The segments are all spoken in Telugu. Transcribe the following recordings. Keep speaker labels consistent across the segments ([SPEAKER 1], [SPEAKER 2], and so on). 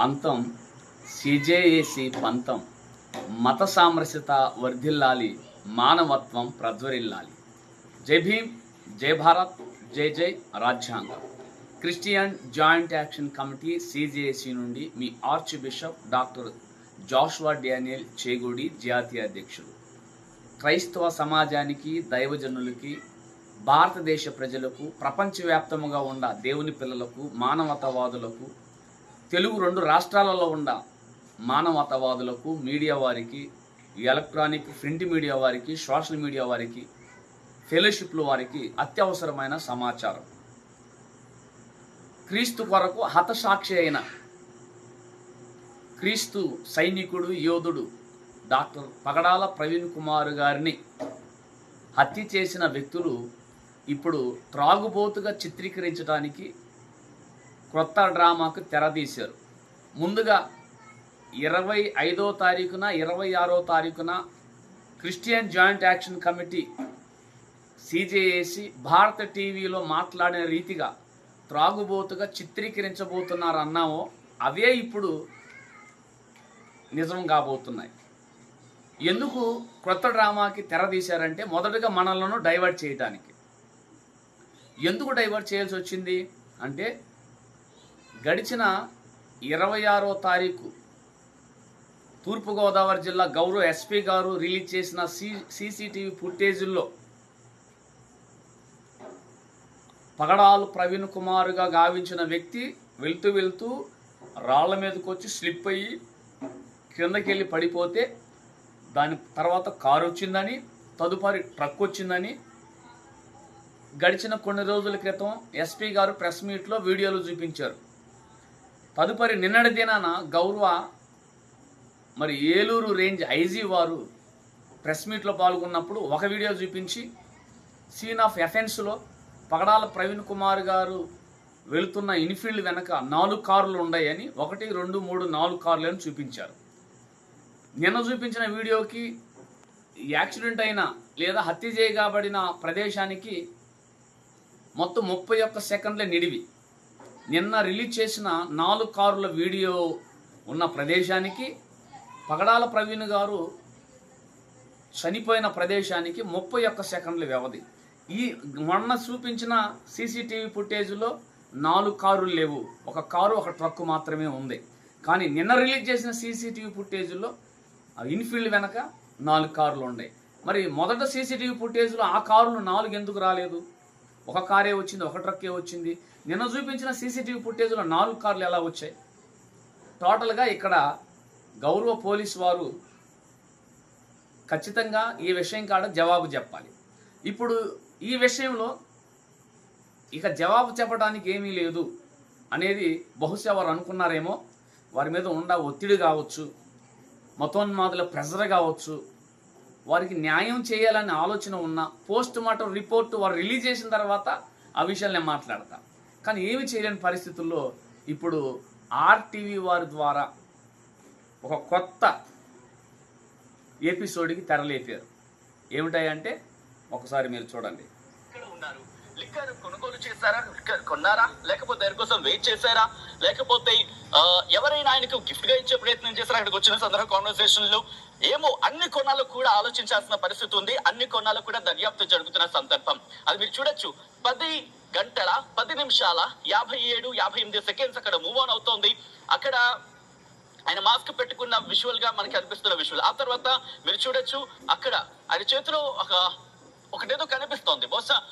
[SPEAKER 1] అంతం సిజేఏసి పంతం మత సామరస్యత వర్ధిల్లాలి మానవత్వం ప్రజ్వరిల్లాలి. జై భీమ్ జై భారత్ జై జై రాజ్యాంగం. Christian joint action committee CJAC నుండి మీ archbishop doctor Joshua Daniel Chegudi జాతీయ అధ్యక్షుడు. క్రైస్తవ సమాజానికి దైవజనులకి భారతదేశ ప్రజలకు ప్రపంచవ్యాప్తముగా ఉన్న దేవుని పిల్లలకు మానవతావాదులకు తెలుగు రెండు రాష్ట్రాలలో ఉన్న మానవతావాదులకు మీడియా వారికి ఎలక్ట్రానిక్ ప్రింట్ మీడియా వారికి సోషల్ మీడియా వారికి ఫెలోషిప్లు వారికి అత్యవసరమైన సమాచారం. క్రీస్తు కొరకు హతసాక్షి అయిన క్రీస్తు సైనికుడు యోధుడు డాక్టర్ పగడాల ప్రవీణ్ కుమార్ గారిని హత్య చేసిన వ్యక్తులు ఇప్పుడు త్రాగుబోతుగా చిత్రీకరించడానికి క్రొత్త డ్రామాకు తెరదీశారు. ముందుగా ఇరవై ఐదో తారీఖున ఇరవై ఆరో తారీఖున Christian joint action committee CJAC Bharat టీవీలో మాట్లాడిన రీతిగా త్రాగుబోతుగా చిత్రీకరించబోతున్నారు అన్నామో అవే ఇప్పుడు నిజం కాబోతున్నాయి. ఎందుకు క్రొత్త డ్రామాకి తెరదీశారంటే మొదటగా మనలను డైవర్ట్ చేయడానికి ఎందుకు డైవర్ట్ చేయాల్సి వచ్చింది? అంటే గడిచిన ఇరవై ఆరో తారీఖు తూర్పుగోదావరి జిల్లా గౌరవ ఎస్పీ గారు రిలీజ్ చేసిన సీ సీసీటీవీ ఫుటేజీల్లో పగడాలు ప్రవీణ్ కుమార్గా గావించిన వ్యక్తి వెళ్తూ వెళ్తూ రాళ్ళ మీదకి వచ్చి స్లిప్ అయ్యి కిందకి వెళ్ళి పడిపోతే దాని తర్వాత కారు వచ్చిందని తదుపరి ట్రక్ వచ్చిందని. గడిచిన కొన్ని రోజుల క్రితం ఎస్పీ గారు ప్రెస్ మీట్లో వీడియోలు చూపించారు. తదుపరి నిన్నటి దినాన గౌరవ మరి ఏలూరు రేంజ్ ఐజీ వారు ప్రెస్ మీట్లో పాల్గొన్నప్పుడు ఒక వీడియో చూపించి సీన్ ఆఫ్ ఎఫెన్స్లో పగడాల ప్రవీణ్ కుమార్ గారు వెళుతున్న ఇన్ఫీల్డ్ వెనక నాలుగు కార్లు ఉన్నాయని ఒకటి రెండు మూడు నాలుగు కార్లు అని చూపించారు. నిన్న చూపించిన వీడియోకి యాక్సిడెంట్ అయిన లేదా హత్య చేయబడిన ప్రదేశానికి మొత్తం ముప్పై ఒక్క సెకండ్ల నిడివి. నిన్న రిలీజ్ చేసిన నాలుగు కారుల వీడియో ఉన్న ప్రదేశానికి పగడాల ప్రవీణ్ గారు చనిపోయిన ప్రదేశానికి ముప్పై ఒక్క సెకండ్ల వ్యవధి. ఈ మొన్న చూపించిన సీసీటీవీ ఫుటేజ్లో నాలుగు కారులు లేవు. ఒక కారు ఒక ట్రక్ మాత్రమే ఉంది. కానీ నిన్న రిలీజ్ చేసిన సీసీటీవీ ఫుటేజ్లో ఇన్ఫీల్డ్ వెనక నాలుగు కార్లు ఉన్నాయి. మరి మొదట సీసీటీవీ ఫుటేజ్లో ఆ కారులు నాలుగు ఎందుకు రాలేదు? ఒక కారే వచ్చింది ఒక ట్రక్కే వచ్చింది. నిన్న చూపించిన సీసీటీవీ ఫుటేజ్లో నాలుగు కార్లు ఎలా వచ్చాయి? టోటల్గా ఇక్కడ గౌరవ పోలీస్ వారు ఖచ్చితంగా ఈ విషయం కాడ జవాబు చెప్పాలి. ఇప్పుడు ఈ విషయంలో ఇక జవాబు చెప్పడానికి ఏమీ లేదు అనేది బహుశా వారు అనుకున్నారేమో. వారి మీద ఉండ ఒత్తిడి కావచ్చు మతోన్మాదుల ప్రెజర్ కావచ్చు వారికి న్యాయం చేయాలనే ఆలోచన ఉన్న పోస్ట్ మార్టం రిపోర్ట్ వారు రిలీజ్ చేసిన తర్వాత ఆ విషయాలు నేను మాట్లాడతా. కానీ ఏమి చేయలేని పరిస్థితుల్లో ఇప్పుడు ఆర్టీవీ వారి ద్వారా ఒక కొత్త ఎపిసోడ్కి తెరలేపారు. ఏమిటాయంటే ఒకసారి మీరు చూడండి.
[SPEAKER 2] ఇక్కడ ఉన్నారు. లిక్కర్ కొనుగోలు చేశారా? లిక్కర్ కొన్నారా? లేకపోతే దానికోసం వెయిట్ చేశారా? లేకపోతే ఎవరైనా ఆయనకు గిఫ్ట్గా ఇచ్చే ప్రయత్నం చేశారా? అక్కడికి వచ్చిన సందర్భ కాన్వర్సేషన్లో ఏమో అన్ని కోణాలకు కూడా ఆలోచించాల్సిన పరిస్థితి ఉంది. అన్ని కోణాలకు కూడా దర్యాప్తు జరుగుతున్న సందర్భం. అది మీరు చూడొచ్చు. పది గంటల పది నిమిషాల యాభై ఏడు యాభై ఎనిమిది సెకండ్స్ అక్కడ మూవ్ ఆన్ అవుతోంది. అక్కడ ఆయన మాస్క్ పెట్టుకున్న విజువల్గా మనకి అనిపిస్తున్న విజువల్ ఆ తర్వాత మీరు చూడొచ్చు అక్కడ ఆయన చేతిలో ఒక ఒకటేదో కనిపిస్తోంది. బహుశా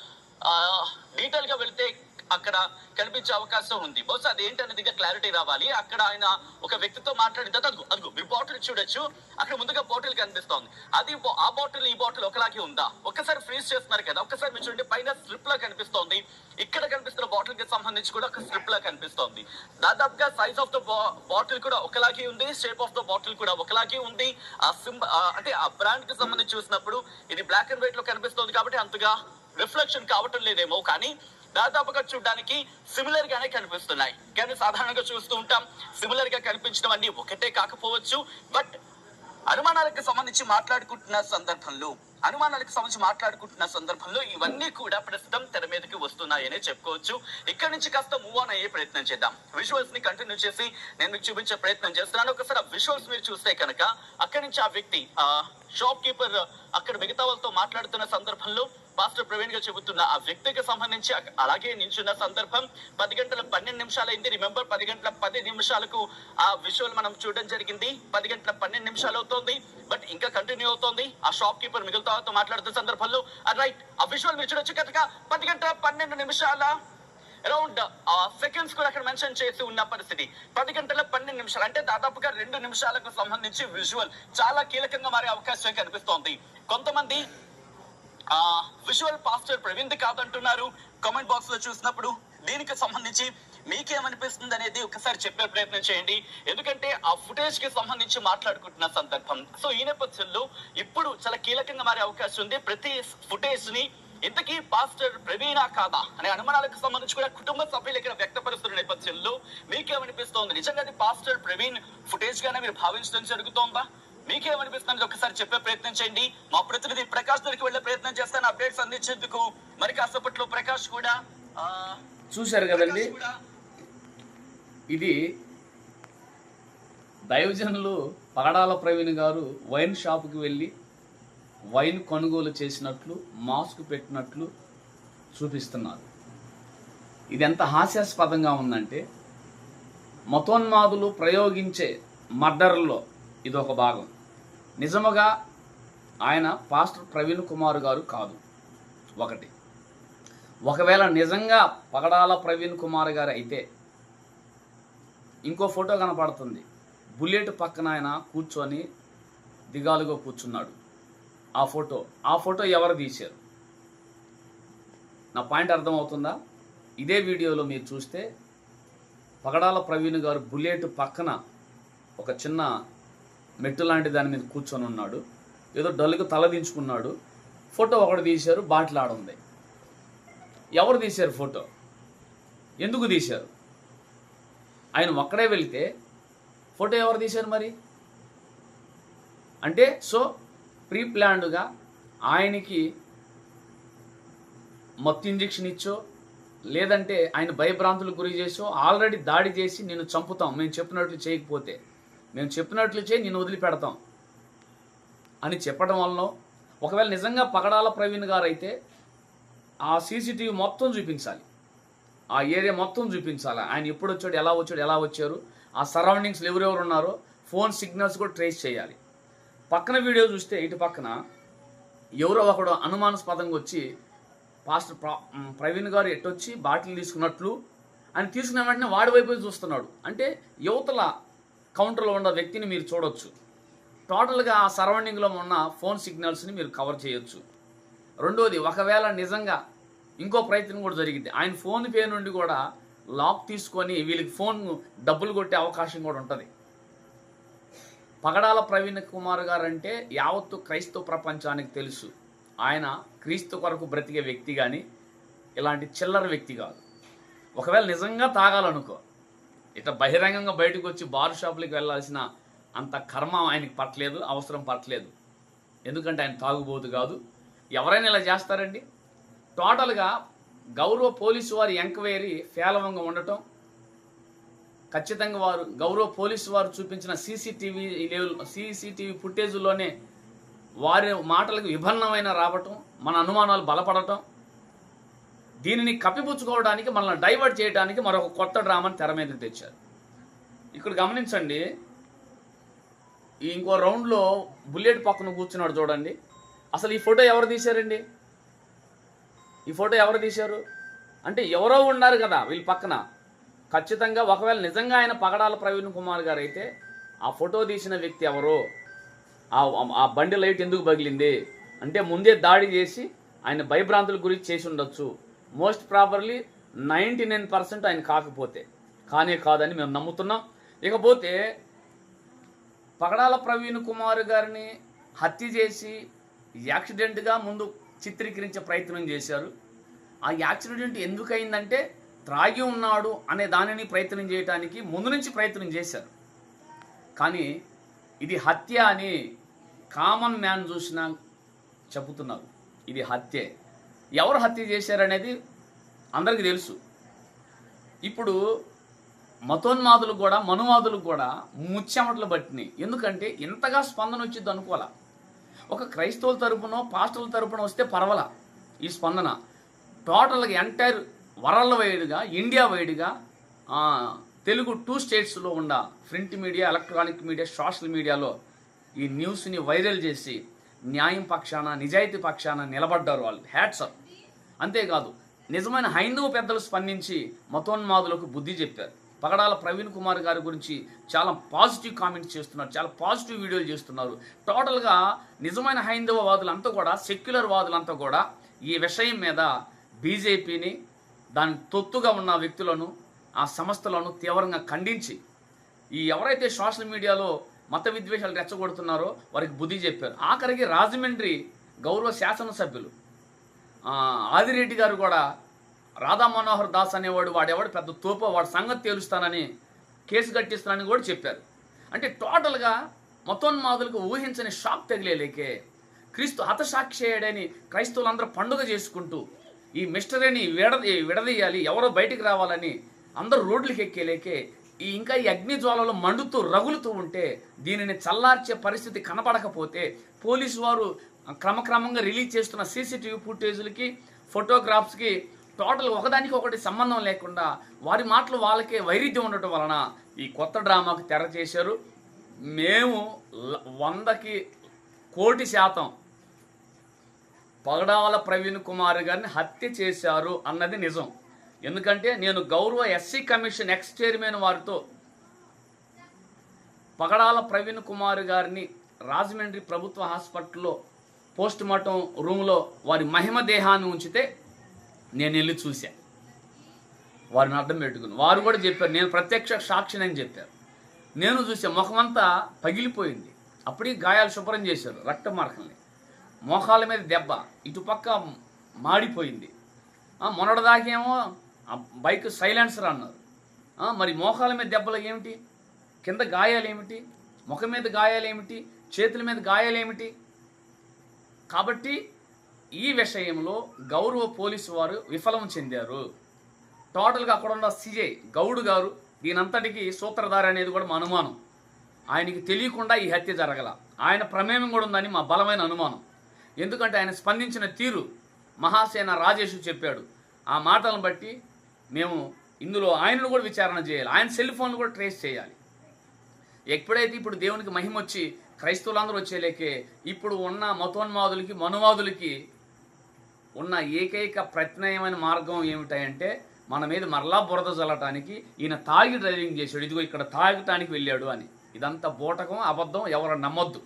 [SPEAKER 2] డీటెయిల్గా వెళ్తే అక్కడ కనిపించే అవకాశం ఉంది. బహుశా అదేంటనేది ఇంకా క్లారిటీ రావాలి. అక్కడ ఆయన ఒక వ్యక్తితో మాట్లాడిన తర్వాత అదిగో అదిగో బాటిల్ చూడొచ్చు. అక్కడ ముందుగా బాటిల్ కనిపిస్తోంది. అది ఆ బాటిల్ ఈ బాటిల్ ఒకలాగే ఉందా? ఒక్కసారి ఫ్రీజ్ చేస్తున్నారు కదా ఒక్కసారి మీరు చూడండి పైన స్లిప్ లా కనిపిస్తోంది. ఇక్కడ కనిపిస్తున్న బాటిల్కి సంబంధించి కూడా ఒక స్లిప్ లా కనిపిస్తోంది. దాదాపుగా సైజ్ ఆఫ్ ద బాటిల్ కూడా ఒకలాగే ఉంది షేప్ ఆఫ్ ద బాటిల్ కూడా ఒకలాగే ఉంది. ఆ సింబ అంటే ఆ బ్రాండ్కి సంబంధించి చూసినప్పుడు ఇది బ్లాక్ అండ్ వైట్లో కనిపిస్తోంది కాబట్టి అంతగా రిఫ్లెక్షన్ కావటం లేదేమో. కానీ దాదాపుగా చూడడానికి సిమిలర్ గానే కనిపిస్తున్నాయి. కానీ సాధారణంగా చూస్తూ ఉంటాం సిమిలర్గా కనిపించడం అన్ని ఒకటే కాకపోవచ్చు. బట్ అనుమానాలకు సంబంధించి మాట్లాడుకుంటున్న సందర్భంలో అనుమానాలకు సంబంధించి మాట్లాడుకుంటున్న సందర్భంలో ఇవన్నీ కూడా ప్రస్తుతం తెర మీదకి వస్తున్నాయని చెప్పుకోవచ్చు. ఇక్కడ నుంచి కాస్త మూవ్ ఆన్ అయ్యే ప్రయత్నం చేద్దాం. విజువల్స్ని కంటిన్యూ చేసి నేను మీకు చూపించే ప్రయత్నం చేస్తున్నాను. ఒకసారి ఆ విజువల్స్ మీరు చూస్తే కనుక అక్కడి నుంచి ఆ వ్యక్తి ఆ షాప్ కీపర్ అక్కడ మిగతా వాళ్ళతో మాట్లాడుతున్న సందర్భంలో పాస్టర్ ప్రవీణ్గా చెబుతున్న ఆ వ్యక్తికి సంబంధించి అలాగే నించున్న సందర్భం పది గంటల పన్నెండు నిమిషాలైంది. రిమెంబర్ పది గంటల పది నిమిషాలకు ఆ విజువల్ మనం చూడడం జరిగింది. పది గంటల పన్నెండు నిమిషాలు అవుతోంది. బట్ ఇంకా కంటిన్యూ అవుతోంది. ఆ షాప్ కీపర్ మిగతా వాళ్ళతో మాట్లాడుతున్న సందర్భంలో రైట్ ఆ విజువల్ మీరు చూడొచ్చు కనుక పది గంటల పన్నెండు నిమిషాల అరౌండ్ సెకండ్స్ కూడా అక్కడ మెన్షన్ చేసి ఉన్న పరిస్థితి. పది గంటల పన్నెండు నిమిషాలు అంటే దాదాపుగా రెండు నిమిషాలకు సంబంధించి విజువల్ చాలా కీలకంగా మారే అవకాశం కనిపిస్తోంది. కొంతమంది విజువల్ పాస్టర్ ప్రవీణ్ కాదంటున్నారు. కామెంట్ బాక్స్లో చూసినప్పుడు దీనికి సంబంధించి మీకేమనిపిస్తుంది అనేది ఒకసారి చెప్పే ప్రయత్నం చేయండి. ఎందుకంటే ఆ ఫుటేజ్కి సంబంధించి మాట్లాడుకుంటున్న సందర్భం. సో ఈ నేపథ్యంలో ఇప్పుడు చాలా కీలకంగా మారే అవకాశం ఉంది. ప్రతి ఫుటేజ్ని ఇంతకీ పాస్టర్ ప్రవీణా కాదా? అనే అనుమానాలకు సంబంధించి కూడా కుటుంబ సభ్యులు ఇక్కడ వ్యక్తపరుస్తున్న నేపథ్యంలో మీకేమనిపిస్తోంది? నిజంగా అది పాస్టర్ ప్రవీణ్ ఫుటేజ్ గానే మీరు భావించడం జరుగుతోందా? మీకేమనిపిస్తుంది? ఒకసారి చెప్పే ప్రయత్నం చేయండి. మా ప్రతినిధి ప్రకాష్ దగ్గరికి వెళ్ళే ప్రయత్నం చేస్తాను. అప్డేట్స్ అందించేందుకు. మరి కాసేపట్లో ప్రకాష్ కూడా
[SPEAKER 1] చూశారు కదండి? ఇది దైవజనులు పగడాల ప్రవీణ్ గారు వైన్ షాప్కి వెళ్ళి వైన్ కొనుగోలు చేసినట్లు మాస్క్ పెట్టినట్లు చూపిస్తున్నారు. ఇది ఎంత హాస్యాస్పదంగా ఉందంటే మతోన్మాదులు ప్రయోగించే మర్డర్లో ఇది ఒక భాగం. నిజముగా ఆయన పాస్టర్ ప్రవీణ్ కుమార్ గారు కాదు. ఒకటి. ఒకవేళ నిజంగా పగడాల ప్రవీణ్ కుమార్ గారు అయితే ఇంకో ఫోటో కనపడుతుంది. బుల్లెట్ పక్కన ఆయన కూర్చొని దిగాలుగా కూర్చున్నాడు. ఆ ఫోటో ఆ ఫోటో ఎవరు తీశారు? నా పాయింట్ అర్థమవుతుందా? ఇదే వీడియోలో మీరు చూస్తే పగడాల ప్రవీణ్ గారు బుల్లెట్ పక్కన ఒక చిన్న మెట్టు లాంటి దాని మీద కూర్చొని ఉన్నాడు. ఏదో డల్లుగా తలదించుకున్నాడు ఫోటో ఒకటి తీశారు బాటిల్ ఎవరు తీశారు ఫోటో? ఎందుకు తీశారు? ఆయన ఒక్కడే వెళితే ఫోటో ఎవరు తీశారు మరి? అంటే సో ప్రీ ప్లాన్డ్గా ఆయనకి మత్తు ఇంజెక్షన్ ఇచ్చో లేదంటే ఆయన భయభ్రాంతులకు గురి చేసో ఆల్రెడీ దాడి చేసి నేను చంపుతాం మేము చెప్పినట్లు చేయకపోతే. నేను చెప్పినట్లు చేయి నిన్ను వదిలిపెడతాం అని చెప్పడం వలన ఒకవేళ నిజంగా పగడాల ప్రవీణ్ గారు అయితే ఆ సీసీటీవీ మొత్తం చూపించాలి. ఆ ఏరియా మొత్తం చూపించాలి. ఆయన ఎప్పుడు వచ్చాడు ఎలా వచ్చాడు ఎలా వచ్చారు ఆ సరౌండింగ్స్లో ఎవరెవరు ఉన్నారో ఫోన్ సిగ్నల్స్ కూడా ట్రేస్ చేయాలి. పక్కన వీడియో చూస్తే ఇటు పక్కన ఎవరో ఒకడు అనుమానాస్పదంగా వచ్చి పాస్టర్ ప్రవీణ్ గారు ఎట్టొచ్చి బాటిల్ తీసుకున్నట్లు? ఆయన తీసుకున్న వెంటనే వాడి వైపు చూస్తున్నాడు. అంటే యువతల కౌంటర్లో ఉన్న వ్యక్తిని మీరు చూడొచ్చు. టోటల్గా ఆ సరౌండింగ్లో ఉన్న ఫోన్ సిగ్నల్స్ని మీరు కవర్ చేయొచ్చు. రెండోది ఒకవేళ నిజంగా ఇంకో ప్రయత్నం కూడా జరిగింది. ఆయన ఫోన్ పే నుండి కూడా లాక్ తీసుకొని వీళ్ళకి ఫోన్ డబ్బులు కొట్టే అవకాశం కూడా ఉంటుంది. పగడాల ప్రవీణ్ కుమార్ గారు అంటే యావత్తు క్రైస్తవ ప్రపంచానికి తెలుసు. ఆయన క్రీస్తు కొరకు బ్రతికే వ్యక్తి కానీ ఇలాంటి చిల్లర వ్యక్తి కాదు. ఒకవేళ నిజంగా తాగాలనుకో ఇట్లా బహిరంగంగా బయటకు వచ్చి బార్ షాపులకు వెళ్ళాల్సిన అంత కర్మ ఆయనకి పట్టలేదు అవసరం పట్టలేదు. ఎందుకంటే ఆయన తాగుబోతు కాదు. ఎవరైనా ఇలా చేస్తారండి? టోటల్గా గౌరవ పోలీసు వారి ఎంక్వైరీ ఫేలవంగా ఉండటం ఖచ్చితంగా వారు గౌరవ పోలీసు వారు చూపించిన సీసీటీవీ లెవెల్ సీసీటీవీ ఫుటేజ్లోనే వారి మాటలకు విభిన్నమైన రావటం మన అనుమానాలు బలపడటం దీనిని కప్పిపుచ్చుకోవడానికి మనల్ని డైవర్ట్ చేయడానికి మరొక కొత్త డ్రామాని తెర మీద తెచ్చారు. ఇక్కడ గమనించండి ఇంకో రౌండ్లో బుల్లెట్ పక్కన కూర్చున్నాడు చూడండి. అసలు ఈ ఫోటో ఎవరు తీశారండి? ఈ ఫోటో ఎవరు తీశారు? అంటే ఎవరో ఉన్నారు కదా వీళ్ళ పక్కన. ఖచ్చితంగా ఒకవేళ నిజంగా ఆయన పగడాల ప్రవీణ్ కుమార్ గారు అయితే ఆ ఫోటో తీసిన వ్యక్తి ఎవరో? ఆ ఆ బండి లైట్ ఎందుకు పగిలింది? అంటే ముందే దాడి చేసి ఆయన భయభ్రాంతుల గురించి చేసి ఉండొచ్చు. Most properly ninety nine percent ఆయన కాకపోతే కానే కాదని మేము నమ్ముతున్నాం. ఇకపోతే పగడాల ప్రవీణ్ కుమార్ గారిని హత్య చేసి యాక్సిడెంట్గా ముందు చిత్రీకరించే ప్రయత్నం చేశారు. ఆ యాక్సిడెంట్ ఎందుకు అయిందంటే త్రాగి ఉన్నాడు అనే దానిని ప్రయత్నం చేయడానికి ముందు నుంచి ప్రయత్నం చేశారు. కానీ ఇది హత్య అని కామన్ మ్యాన్ చూసినా చెబుతున్నారు. ఇది హత్యే. ఎవరు హత్య చేశారనేది అందరికీ తెలుసు. ఇప్పుడు మతోన్మాదులు కూడా మనువాదులు కూడా ముచ్చెమటలు పట్టినాయి. ఎందుకంటే ఇంతగా స్పందన వచ్చింది అనుకోవాలా? ఒక క్రైస్తవుల తరపునో పాస్టర్ల తరపున వస్తే పర్వాలా ఈ స్పందన? టోటల్గా ఎంటైర్ వరల్డ్ వైడ్గా ఇండియా వైడ్గా తెలుగు టూ స్టేట్స్లో ఉన్న print media electronic media social మీడియాలో ఈ న్యూస్ని వైరల్ చేసి న్యాయం పక్షాన నిజాయితీ పక్షాన నిలబడ్డారు వాళ్ళు. హ్యాట్సప్ అంతేకాదు నిజమైన హైందవ పెద్దలు స్పందించి మతోన్మాదులకు బుద్ధి చెప్పారు. పగడాల ప్రవీణ్ కుమార్ గారి గురించి చాలా పాజిటివ్ కామెంట్స్ చేస్తున్నారు చాలా పాజిటివ్ వీడియోలు చేస్తున్నారు. టోటల్గా నిజమైన హైందవ వాదులంతా కూడా సెక్యులర్ వాదులంతా కూడా ఈ విషయం మీద బీజేపీని దాని తొత్తుగా ఉన్న వ్యక్తులను ఆ సంస్థలను తీవ్రంగా ఖండించి ఈ ఎవరైతే సోషల్ మీడియాలో మత విద్వేషాలు రెచ్చగొడుతున్నారో వారికి బుద్ధి చెప్పారు. ఆఖరికి రాజమండ్రి గౌరవ శాసనసభ్యులు ఆదిరెడ్డి గారు కూడా రాధా మనోహర్ దాస్ అనేవాడు వాడేవాడు పెద్ద తోప వాడు సంగతి తేలుస్తానని కేసు కట్టిస్తానని కూడా చెప్పారు. అంటే టోటల్గా మతోన్మాదులకు ఊహించని షాక్ తగిలేలేకే క్రీస్తు హతసాక్షేయుడని క్రైస్తవులందరూ పండుగ చేసుకుంటూ ఈ మిస్టరీని విడ విడదీయాలి ఎవరో బయటికి రావాలని అందరూ రోడ్లకి ఎక్కేలేకే ఈ ఇంకా ఈ అగ్నిజ్వాలలో మండుతూ రగులుతూ ఉంటే దీనిని చల్లార్చే పరిస్థితి కనపడకపోతే పోలీసు వారు క్రమక్రమంగా రిలీజ్ చేస్తున్న సీసీటీవీ ఫుటేజ్లకి ఫోటోగ్రాఫ్స్కి టోటల్ ఒకదానికి ఒకటి సంబంధం లేకుండా వారి మాటలు వాళ్ళకే వైరుధ్యం ఉండటం వలన ఈ కొత్త డ్రామాకు తెర చేశారు. మేము వందకి కోటి శాతం పగడాల ప్రవీణ్ కుమార్ గారిని హత్య చేశారు అన్నది నిజం. ఎందుకంటే నేను గౌరవ ఎస్సీ కమిషన్ ఎక్స్ చైర్మన్ వారితో పగడాల ప్రవీణ్ కుమార్ గారిని రాజమండ్రి ప్రభుత్వ హాస్పిటల్లో పోస్ట్ మార్టం రూమ్లో వారి మహిమ దేహాన్ని ఉంచితే నేను వెళ్ళి చూశాను వారిని అడ్డం పెట్టుకుని. వారు కూడా చెప్పారు నేను ప్రత్యక్ష సాక్షిని అని చెప్పారు. నేను చూసే ముఖమంతా పగిలిపోయింది. అప్పుడే గాయాలు శుభ్రం చేశారు రక్త మార్కల్ని మోకాల మీద దెబ్బ ఇటుపక్క మాడిపోయింది. ఆ, మొన్నటిదాకేమో బైక్ సైలెన్సర్ అన్నారు. మరి మోకాల మీద దెబ్బలు ఏమిటి? కింద గాయాలు ఏమిటి? ముఖం మీద గాయాలు ఏమిటి? చేతుల మీద గాయాలు ఏమిటి? కాబట్టి ఈ విషయంలో గౌరవ పోలీసు వారు విఫలం చెందారు. టోటల్గా అక్కడ ఉన్న సిజే గౌడ్ గారు దీనంతటికి సూత్రధారి అనేది కూడా మా అనుమానం. ఆయనకి తెలియకుండా ఈ హత్య జరగల. ఆయన ప్రమేయం కూడా ఉందని మా బలమైన అనుమానం. ఎందుకంటే ఆయన స్పందించిన తీరు మహాసేన రాజేష్ చెప్పాడు. ఆ మాటలను బట్టి మేము ఇందులో ఆయనను కూడా విచారణ చేయాలి. ఆయన సెల్ ఫోన్లు కూడా ట్రేస్ చేయాలి. ఎప్పుడైతే ఇప్పుడు దేవునికి మహిమ వచ్చి క్రైస్తవులందరూ వచ్చేలేకే ఇప్పుడు ఉన్న మతోన్మాదులకి మనువాదులకి ఉన్న ఏకైక ప్రత్యయమైన మార్గం ఏమిటంటే మన మీద మరలా బురద చల్లటానికి ఈయన తాగి డ్రైవింగ్ చేశాడు. ఇదిగో ఇక్కడ తాగటానికి వెళ్ళాడు అని. ఇదంతా బూటకం అబద్ధం ఎవరు నమ్మొద్దు.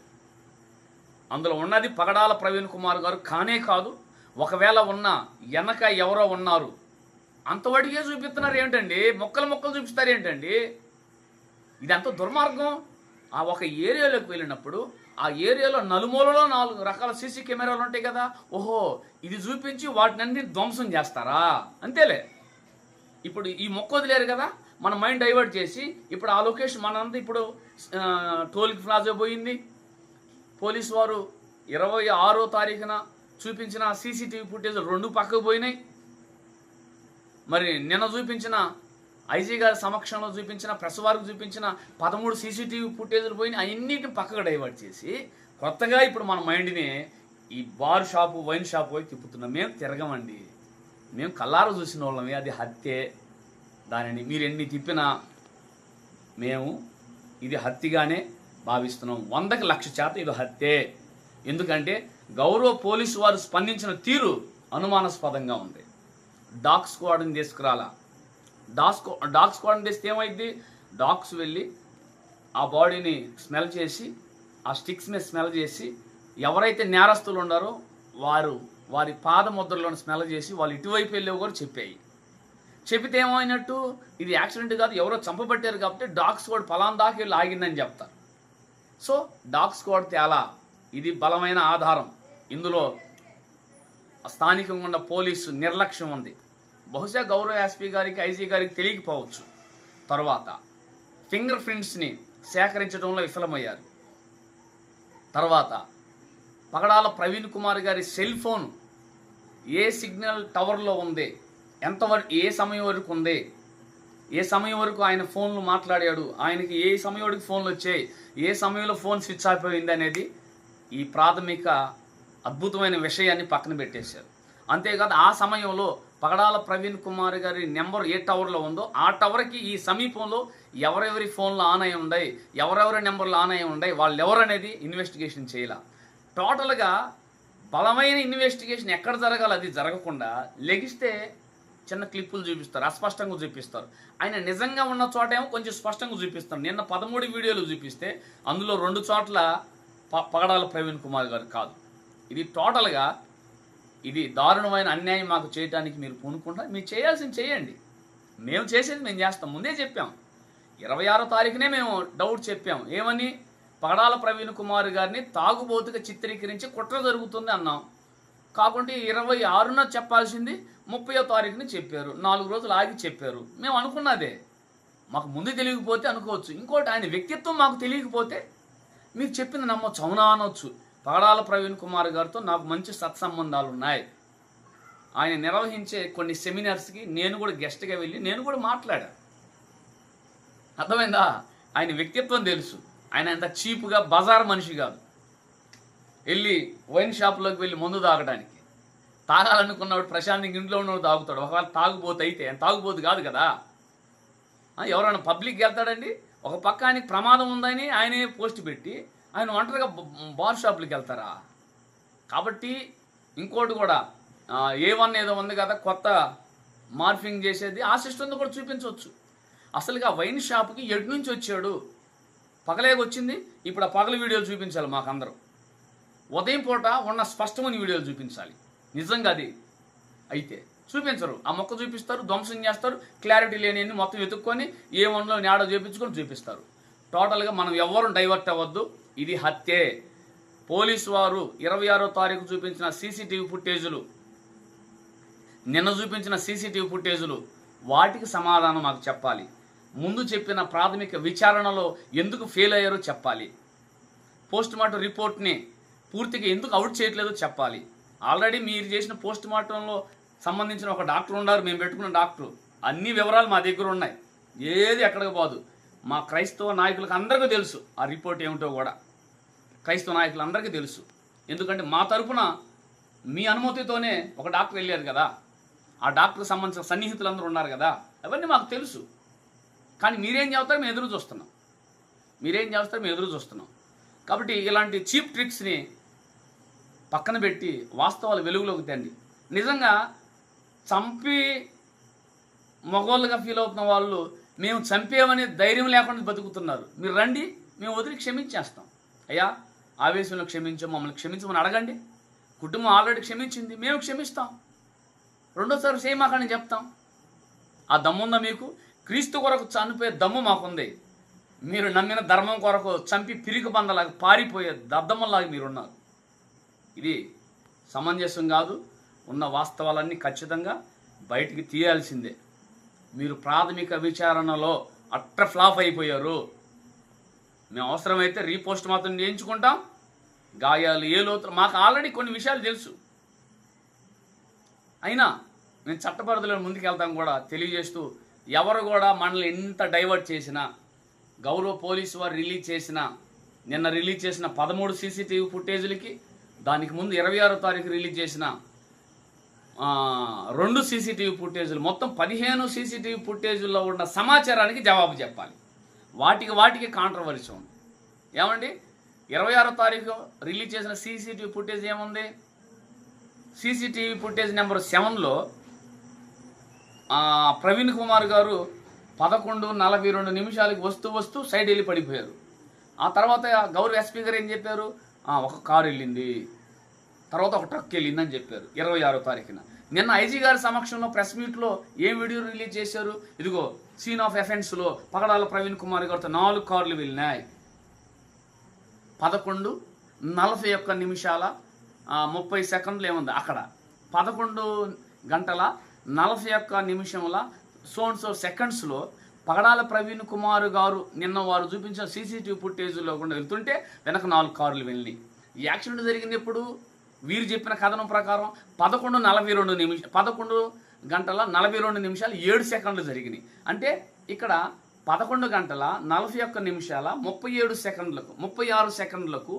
[SPEAKER 1] అందులో ఉన్నది పగడాల ప్రవీణ్ కుమార్ గారు కానే కాదు. ఒకవేళ ఉన్న వెనక ఎవరో ఉన్నారు అంతవాటికే చూపిస్తున్నారు ఏంటండి? మొక్కలు మొక్కలు చూపిస్తారు ఏంటండి? ఇదంత దుర్మార్గం. ఆ ఒక ఏరియాలోకి వెళ్ళినప్పుడు ఆ ఏరియాలో నలుమూలలో నాలుగు రకాల సీసీ కెమెరాలు ఉంటాయి కదా. ఓహో ఇది చూపించి వాటినన్ని ధ్వంసం చేస్తారా? అంతేలే. ఇప్పుడు ఈ మొక్క వదిలేరు కదా. మన మైండ్ డైవర్ట్ చేసి ఇప్పుడు ఆ లొకేషన్ మనంతా ఇప్పుడు టోల్ టోల్కి ప్లాజా పోయింది. పోలీసు వారు ఇరవై ఆరో తారీఖున చూపించిన సీసీటీవీ ఫుటేజ్ రెండు పక్కకు పోయినాయి. మరి నిన్న చూపించిన ఐజీ గారి సమక్షంలో చూపించిన ప్రెస్ వారికి చూపించిన పదమూడు సీసీటీవీ ఫుటేజ్లు పోయిన అన్నిటిని పక్కకు డైవర్ట్ చేసి కొత్తగా ఇప్పుడు మన మైండ్ని ఈ బార్ షాపు వైన్ షాపు పోయి తిప్పుతున్నాం. మేము తిరగమండి. మేము కల్లార చూసిన వాళ్ళమే. అది హత్యే. దానిని మీరు ఎన్ని తిప్పినా మేము ఇది హత్యగానే భావిస్తున్నాం. వందకి లక్ష శాతం ఇది హత్యే. ఎందుకంటే గౌరవ పోలీసు వారు స్పందించిన తీరు అనుమానాస్పదంగా ఉంది. డాగ్ స్క్వాడ్ని తీసుకురాలా? డాగ్ స్క్వా డాగ్ స్క్వాడ్ని తెస్తే ఏమైంది డాగ్స్ వెళ్ళి ఆ బాడీని స్మెల్ చేసి ఆ స్టిక్స్ మీద స్మెల్ చేసి ఎవరైతే నేరస్తులు ఉన్నారో వారు వారి పాదముద్రలను స్మెల్ చేసి వాళ్ళు ఇటువైపు వెళ్ళేవి కూడా చెప్పాయి. చెప్పితే ఏమైనట్టు? ఇది యాక్సిడెంట్ కాదు ఎవరో చంపబట్టారు కాబట్టి డాగ్ స్క్వాడ్ ఫలాన్ దాకా వెళ్ళి ఆగిందని చెప్తారు. సో డాగ్ స్క్వాడ్ తేలా. ఇది బలమైన ఆధారం. ఇందులో స్థానికంగా ఉన్న పోలీసు నిర్లక్ష్యం ఉంది. బహుశా గౌరవ ఎస్పీ గారికి ఐజీ గారికి తెలియకపోవచ్చు. తర్వాత ఫింగర్ ప్రింట్స్ని సేకరించడంలో విఫలమయ్యారు. తర్వాత పగడాల ప్రవీణ్ కుమార్ గారి సెల్ ఫోన్ ఏ సిగ్నల్ టవర్లో ఉంది? ఎంతవరకు ఏ సమయం వరకు ఉంది? ఏ సమయం వరకు ఆయన ఫోన్లు మాట్లాడాడు? ఆయనకి ఏ సమయం వరకు ఫోన్లు వచ్చాయి? ఏ సమయంలో ఫోన్ స్విచ్ ఆఫ్ అయింది అనేది ఈ ప్రాథమిక అద్భుతమైన విషయాన్ని పక్కన పెట్టేశారు. అంతేకాదు ఆ సమయంలో పగడాల ప్రవీణ్ కుమార్ గారి నెంబర్ ఏ టవర్లో ఉందో ఆ టవర్కి ఈ సమీపంలో ఎవరెవరి ఫోన్లు ఆన్ అయి ఉన్నాయి ఎవరెవరి నెంబర్లు ఆన్ అయి ఉన్నాయి వాళ్ళు ఎవరు అనేది ఇన్వెస్టిగేషన్ చేయాల. టోటల్గా బలమైన ఇన్వెస్టిగేషన్ ఎక్కడ జరగాలి అది జరగకుండా లెగిస్తే చిన్న క్లిప్పులు చూపిస్తారు అస్పష్టంగా చూపిస్తారు. ఆయన నిజంగా ఉన్న చోటేమో కొంచెం స్పష్టంగా చూపిస్తారు. నిన్న పదమూడు వీడియోలు చూపిస్తే అందులో రెండు చోట్ల ప- పగడాల ప్రవీణ్ కుమార్ గారు కాదు. ఇది టోటల్గా ఇది దారుణమైన అన్యాయం మాకు చేయడానికి మీరు పూనుకుంటారు మీరు చేయాల్సింది చేయండి. మేము చేసేది మేము చేస్తాం. ముందే చెప్పాం. ఇరవై ఆరో తారీఖునే మేము డౌట్ చెప్పాం. ఏమని? పగడాల ప్రవీణ్ కుమార్ గారిని తాగుబోతుగా చిత్రీకరించి కుట్ర జరుగుతుంది అన్నాం. కాకుంటే ఇరవై ఆరున చెప్పాల్సింది ముప్పయో తారీఖుని చెప్పారు. నాలుగు రోజులు ఆగి చెప్పారు. మేము అనుకున్నదే. మాకు ముందు తెలియకపోతే అనుకోవచ్చు. ఇంకోటి ఆయన వ్యక్తిత్వం మాకు తెలియకపోతే మీరు చెప్పింది నమ్మొచ్చు. అవునా అనొచ్చు. తాడాల ప్రవీణ్ కుమార్ గారితో నాకు మంచి సత్సంబంధాలు ఉన్నాయి ఆయన నిర్వహించే కొన్ని సెమినార్స్కి నేను కూడా గెస్ట్గా వెళ్ళి నేను కూడా మాట్లాడాను అర్థమైందా? ఆయన వ్యక్తిత్వం తెలుసు. ఆయన అంత చీప్గా బజార్ మనిషి కాదు. వెళ్ళి వైన్ షాప్లోకి వెళ్ళి మందు తాగడానికి. తాగాలనుకున్నవాడు ప్రశాంతంగా ఇంట్లో ఉన్నవాడు తాగుతాడు. ఒకవేళ తాగుబోతు అయితే ఆయన తాగుబోతు కాదు కదా. ఎవరైనా పబ్లిక్కి వెళ్తాడండి? ఒక పక్క ఆయనకి ప్రమాదం ఉందని ఆయనే పోస్ట్ పెట్టి ఆయన ఒంటరిగా బార్ షాపులకి వెళ్తారా? కాబట్టి ఇంకోటి కూడా ఏ వన్ ఏదో ఉంది కదా కొత్త మార్ఫింగ్ చేసేది ఆ సిస్టమ్ కూడా చూపించవచ్చు. అసలుగా వైన్ షాప్కి ఎటు నుంచి వచ్చాడు? పగలేకొచ్చింది ఇప్పుడు ఆ పగల వీడియోలు చూపించాలి మాకందరూ. ఉదయం పూట ఉన్న స్పష్టమైన వీడియోలు చూపించాలి. నిజంగా అది. అయితే చూపించరు. ఆ మొక్క చూపిస్తారు ధ్వంసం చేస్తారు క్లారిటీ లేని మొత్తం వెతుక్కొని ఏ వన్లో నేడో చూపించుకొని చూపిస్తారు. టోటల్గా మనం ఎవ్వరూ డైవర్ట్ అవ్వద్దు. ఇది హత్యే. పోలీసు వారు ఇరవై ఆరో తారీఖు చూపించిన సీసీటీవీ ఫుటేజులు. నిన్న చూపించిన సీసీటీవీ ఫుటేజులు. వాటికి సమాధానం మాకు చెప్పాలి. ముందు చెప్పిన ప్రాథమిక విచారణలో ఎందుకు ఫెయిల్ అయ్యారో చెప్పాలి. పోస్ట్ మార్టం రిపోర్ట్ని పూర్తిగా ఎందుకు అవుట్ చేయట్లేదో చెప్పాలి. ఆల్రెడీ మీరు చేసిన పోస్ట్ మార్టంలో సంబంధించిన ఒక డాక్టర్ ఉన్నారు. మేము పెట్టుకున్న డాక్టర్. అన్ని వివరాలు మా దగ్గర ఉన్నాయి. ఏది ఎక్కడికి పోదు. మా క్రైస్తవ నాయకులకు అందరికీ తెలుసు. ఆ రిపోర్ట్ ఏమిటో కూడా. క్రైస్తవ నాయకులందరికీ తెలుసు. ఎందుకంటే మా తరపున మీ అనుమతితోనే ఒక డాక్టర్ వెళ్ళారు కదా. ఆ డాక్టర్కి సంబంధించిన సన్నిహితులందరూ ఉన్నారు కదా. అవన్నీ మాకు తెలుసు. కానీ మీరేం చేస్తారు మేము ఎదురు చూస్తున్నాం. మీరేం చేస్తారు మేము ఎదురు చూస్తున్నాం. కాబట్టి ఇలాంటి చీప్ ట్రిక్స్ని పక్కన పెట్టి వాస్తవాలు వెలుగులోకి తండి. నిజంగా చంపి మగోళ్ళుగా ఫీల్ అవుతున్న వాళ్ళు మేము చంపేమని ధైర్యం లేకుండా బతుకుతున్నారు. మీరు రండి మేము వదిలి క్షమించేస్తాం. అయ్యా ఆవేశంలో క్షమించం మమ్మల్ని క్షమించమని అడగండి. కుటుంబం ఆల్రెడీ క్షమించింది మేము క్షమిస్తాం. రెండోసారి చేయమాకని చెప్తాం. ఆ దమ్ముందా మీకు? క్రీస్తు కొరకు చనిపోయే దమ్ము మాకుంది. మీరు నమ్మిన ధర్మం కొరకు చంపి పిరికి పందలాగా పారిపోయే దద్దమ్మలాగా మీరున్నారు. ఇది సమంజసం కాదు ఉన్న వాస్తవాలన్నీ ఖచ్చితంగా బయటికి తీయాల్సిందే. మీరు ప్రాథమిక విచారణలో అట్ట ఫ్లాప్ అయిపోయారు. మేము అవసరమైతే రీపోస్ట్ మాత్రం చేయించుకుంటాం. గాయాలు ఏ లోతు మాకు ఆల్రెడీ కొన్ని విషయాలు తెలుసు. అయినా మేము చట్టపరిధిలో ముందుకెళ్తాం కూడా తెలియజేస్తూ ఎవరు కూడా మనల్ని ఎంత డైవర్ట్ చేసినా గౌరవ పోలీసు వారు రిలీజ్ చేసిన నిన్న రిలీజ్ చేసిన పదమూడు సీసీటీవీ ఫుటేజీలకి దానికి ముందు ఇరవై ఆరో తారీఖు రిలీజ్ చేసిన రెండు సీసీటీవీ ఫుటేజీలు మొత్తం పదిహేను సీసీటీవీ ఫుటేజీల్లో ఉన్న సమాచారానికి జవాబు చెప్పాలి. వాటికి వాటికి కాంట్రవర్సీ ఉంది. ఏమండి? ఇరవై ఆరో తారీఖు రిలీజ్ చేసిన సీసీటీవీ ఫుటేజ్ ఏముంది? సీసీటీవీ ఫుటేజ్ నెంబర్ సెవెన్లో ప్రవీణ్ కుమార్ గారు పదకొండు నలభై రెండు నిమిషాలకి వస్తూ వస్తూ సైడ్ వెళ్ళి పడిపోయారు. ఆ తర్వాత గౌరవ ఎస్పీ గారు ఏం చెప్పారు? ఒక కారు వెళ్ళింది. తర్వాత ఒక ట్రక్ వెళ్ళిందని చెప్పారు ఇరవై ఆరో తారీఖున. నిన్న ఐజీ గారి సమక్షంలో ప్రెస్ మీట్లో ఏం వీడియో రిలీజ్ చేశారు? ఇదిగో సీన్ ఆఫ్ ఎఫెన్స్లో పగడాల ప్రవీణ్ కుమార్ గారితో నాలుగు కార్లు వెళ్ళినాయి. పదకొండు నలభై ఒక్క నిమిషాల ముప్పై సెకండ్లు ఏముంది అక్కడ. పదకొండు గంటల నలభై ఒక్క నిమిషముల సోన్ సో సెకండ్స్లో పగడాల ప్రవీణ్ కుమార్ గారు నిన్న వారు చూపించిన సీసీటీవీ ఫుటేజ్లో కూడా వెళ్తుంటే వెనక నాలుగు కార్లు వెళ్ళి యాక్సిడెంట్ జరిగింది ఎప్పుడు? వీరు చెప్పిన కథనం ప్రకారం పదకొండు నలభై రెండు నిమిషాలు పదకొండు గంటల నలభై రెండు నిమిషాలు ఏడు సెకండ్లు జరిగినాయి. అంటే ఇక్కడ పదకొండు గంటల నలభై ఒక్క నిమిషాల ముప్పై ఏడు సెకండ్లకు ముప్పై ఆరు సెకండ్లకు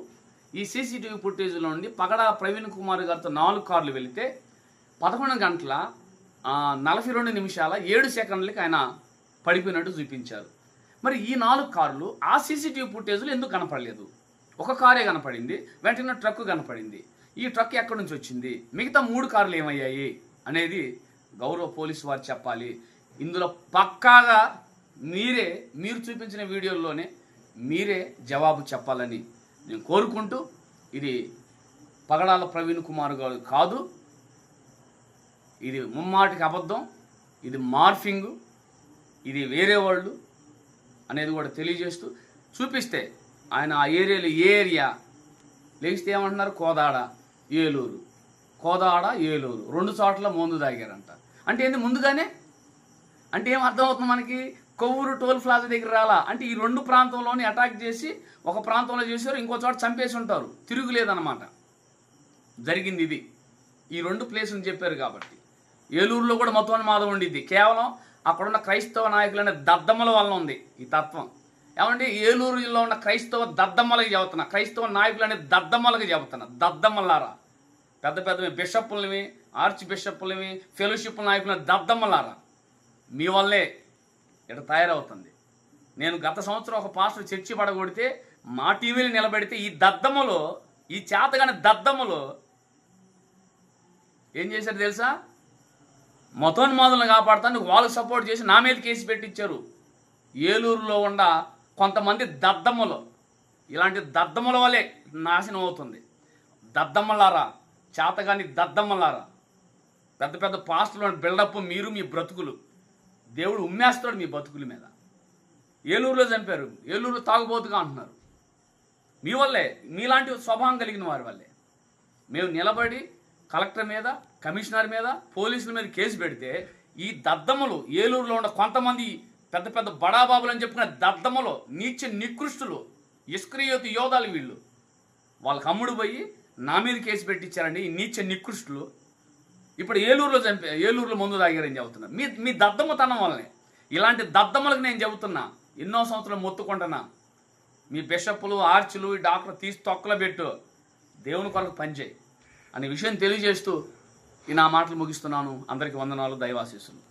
[SPEAKER 1] ఈ సీసీటీవీ ఫుటేజ్లో నుండి పగడ ప్రవీణ్ కుమార్ గారితో నాలుగు కార్లు వెళితే పదకొండు గంటల నలభై రెండు నిమిషాల ఏడు సెకండ్లకి ఆయన పడిపోయినట్టు చూపించారు. మరి ఈ నాలుగు కార్లు ఆ సీసీటీవీ ఫుటేజ్లో ఎందుకు కనపడలేదు? ఒక కారే కనపడింది వెంటనే ట్రక్ కనపడింది. ఈ ట్రక్ ఎక్కడి నుంచి వచ్చింది? మిగతా మూడు కార్లు ఏమయ్యాయి? అనేది గౌరవ పోలీసు వారు చెప్పాలి. ఇందులో పక్కాగా మీరే మీరు చూపించిన వీడియోల్లోనే మీరే జవాబు చెప్పాలని నేను కోరుకుంటూ ఇది పగడాల ప్రవీణ్ కుమార్ గారు కాదు. ఇది ముమ్మాటికి అబద్ధం. ఇది మార్ఫింగ్. ఇది వేరే వాళ్ళు అనేది కూడా తెలియజేస్తూ చూపిస్తే ఆయన ఆ ఏరియాలో ఏ ఏరియా? లేస్తే ఏమంటున్నారు? కోదాడ. ఏలూరు. కోదాడ ఏలూరు. రెండు చోట్ల మందు తాగారంట. అంటే ఏంది ముందుగానే? అంటే ఏం అర్థమవుతుంది మనకి? కొవ్వూరు టోల్ ప్లాజా దగ్గర రాలా? అంటే ఈ రెండు ప్రాంతంలోని అటాక్ చేసి ఒక ప్రాంతంలో చేశారు ఇంకో చోట చంపేసి ఉంటారు. తిరుగులేదన్నమాట. జరిగింది ఇది. ఈ రెండు ప్లేసులు చెప్పారు కాబట్టి. ఏలూరులో కూడా మతోన్మాదం ఉండిద్ది. కేవలం అక్కడున్న క్రైస్తవ నాయకులనే దద్దమ్మల వల్ల ఉంది ఈ తత్వం. ఏమంటే జిల్లా ఉన్న క్రైస్తవ దద్దమ్మలకి చెబుతున్నా. క్రైస్తవ నాయకులు అనే దద్దమ్మలకి చెబుతున్నా. దద్దమ్మలారా. పెద్ద పెద్ద బిషప్పులవి ఆర్చ్ బిషప్పులవి ఫెలోషిప్ నాయకుల దద్దమ్మలారా. మీ వల్లే ఇక్కడ తయారవుతుంది. నేను గత సంవత్సరం ఒక పాస్టర్ చర్చి పడగొడితే మా టీవీని నిలబెడితే ఈ దద్దమ్మలో ఈ చేతగాని దద్దమ్మలో ఏం చేశారు తెలుసా? మతోన్మాదులను కాపాడుతాను వాళ్ళకి సపోర్ట్ చేసి నా మీద కేసు పెట్టించారు ఏలూరులో ఉన్న కొంతమంది దద్దమ్మలు ఇలాంటి దద్దమ్మల వల్లే నాశనం అవుతుంది. దద్దమ్మలారా చేతగాని దద్దమ్మలారా పెద్ద పెద్ద పాస్టులు బిల్డప్ మీరు మీ బ్రతుకులు. దేవుడు ఉమ్మేస్తాడు మీ బతుకుల మీద. ఏలూరులో చంపారు ఏలూరులో తాగుబోతుగా అంటున్నారు. మీ వల్లే మీలాంటి స్వభావం కలిగిన వారి వల్లే. మేము నిలబడి కలెక్టర్ మీద కమిషనర్ మీద పోలీసుల మీద కేసు పెడితే ఈ దద్దమ్మలు ఏలూరులో ఉన్న కొంతమంది పెద్ద పెద్ద బడాబాబులు అని చెప్పుకునే దద్దమ్మలు నీచ నికృష్టులు ఇస్క్రియోతి యోధాలు వీళ్ళు. వాళ్ళకి అమ్ముడు పోయి నా మీద కేసు పెట్టించారండి ఈ నీచ నికృష్టులు. ఇప్పుడు ఏలూరులో చంపే ఏలూరులో ముందు తాగారని చెబుతున్నా. మీ మీ దద్దమ్మతనం వల్లనే. ఇలాంటి దద్దమ్మలకు నేను చెబుతున్నా. ఎన్నో సంవత్సరాలు మొత్తుకుంటున్నా. మీ బిషప్పులు ఆర్చులు ఈ డాక్టర్ తీసి తొక్కలో పెట్టు. దేవుని కొరకు పనిచేయి. అనే విషయం తెలియజేస్తూ ఈ నా మాటలు ముగిస్తున్నాను. అందరికీ వందనాలు. దైవాశీస్సులు.